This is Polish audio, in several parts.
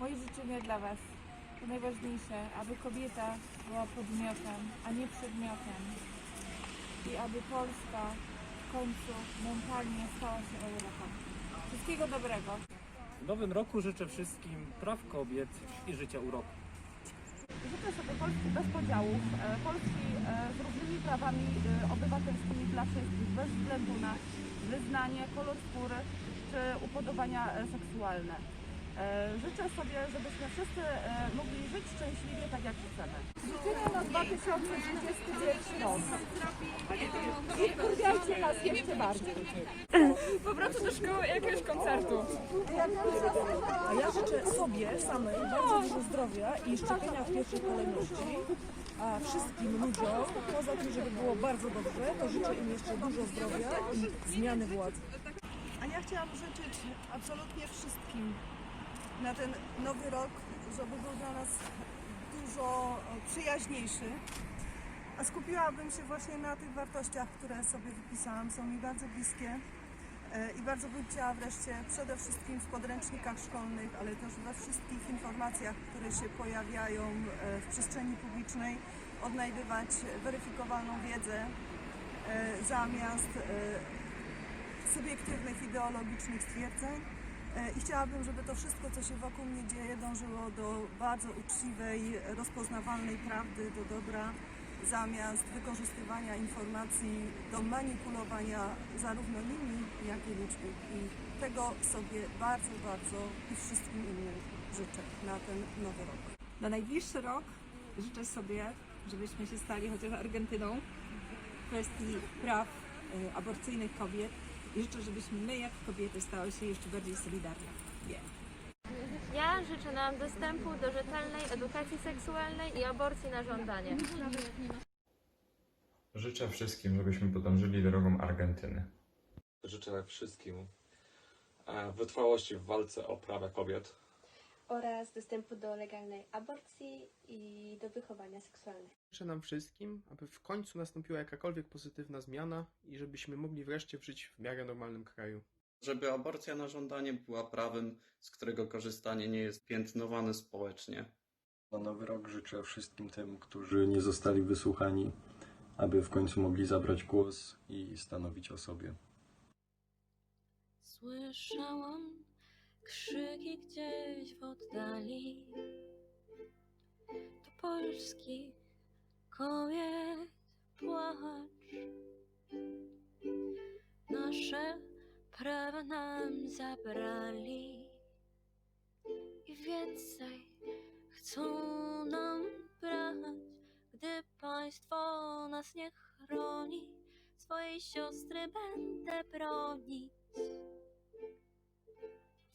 Moje życzenie dla Was to najważniejsze, aby kobieta była podmiotem, a nie przedmiotem. I aby Polska w końcu mentalnie stała się Europą. Wszystkiego dobrego. W nowym roku życzę wszystkim praw kobiet i życia u roku. Życzę sobie Polski bez podziałów, e, Polski e, z równymi prawami e, obywatelskimi dla wszystkich, bez względu na wyznanie, kolor skóry czy upodobania seksualne. E, Życzę sobie, żebyśmy wszyscy e, mogli żyć szczęśliwie tak jak chcemy. Życzenia na 2031 rok. I wkurwiajcie nas jeszcze bardziej. powrotu do szkoły jakiegoś koncertu. A ja życzę sobie samej bardzo dużo zdrowia i szczepienia w pierwszej kolejności. A wszystkim ludziom, poza tym, żeby było bardzo dobrze, to życzę im jeszcze dużo zdrowia i zmiany władzy. A ja chciałam życzyć absolutnie wszystkim na ten nowy rok, żeby był dla nas dużo e, przyjaźniejszy. A skupiłabym się właśnie na tych wartościach, które sobie wypisałam. Są mi bardzo bliskie. E, I bardzo bym chciała wreszcie przede wszystkim w podręcznikach szkolnych, ale też we wszystkich informacjach, które się pojawiają e, w przestrzeni publicznej, odnajdywać weryfikowalną wiedzę zamiast subiektywnych, ideologicznych stwierdzeń. E, I chciałabym, żeby to wszystko, co się wokół mnie dzieje, dążyło do bardzo uczciwej, rozpoznawalnej prawdy, do dobra, zamiast wykorzystywania informacji do manipulowania zarówno nimi, jak i ludźmi. I tego sobie bardzo, bardzo i wszystkim innym życzę na ten nowy rok. Na najbliższy rok życzę sobie, żebyśmy się stali chociaż Argentyną w kwestii praw y, aborcyjnych kobiet i życzę, żebyśmy my jako kobiety stały się jeszcze bardziej solidarne. Yeah. Ja życzę nam dostępu do rzetelnej edukacji seksualnej i aborcji na żądanie. Życzę wszystkim, żebyśmy podążyli drogą Argentyny. Życzę wszystkim e, wytrwałości w walce o prawa kobiet. oraz dostępu do legalnej aborcji i do wychowania seksualnego. Życzę nam wszystkim, aby w końcu nastąpiła jakakolwiek pozytywna zmiana i żebyśmy mogli wreszcie żyć w miarę normalnym kraju. Żeby aborcja na żądanie była prawem, z którego korzystanie nie jest piętnowane społecznie. Na nowy rok życzę wszystkim tym, którzy nie zostali wysłuchani, aby w końcu mogli zabrać głos i stanowić o sobie. Słyszałam krzyki gdzieś w oddali. Polskich kobiet płacz. Nasze prawa nam zabrali i więcej chcą nam brać, gdy państwo nas nie chroni. Swojej siostry będę bronić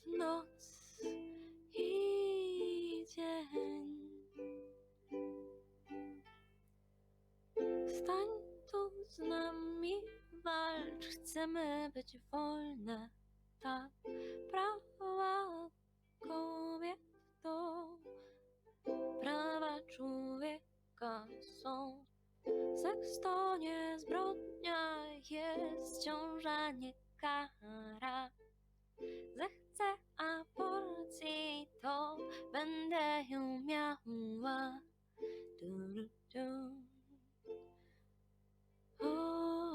w noc z nami, walcz, chcemy być wolne. Tak, prawa kobiet to prawa człowieka są. Seks to nie zbrodnia, jest ciąża, nie kara. Zechcę aborcji, to będę ją miała. Du, du, du. O,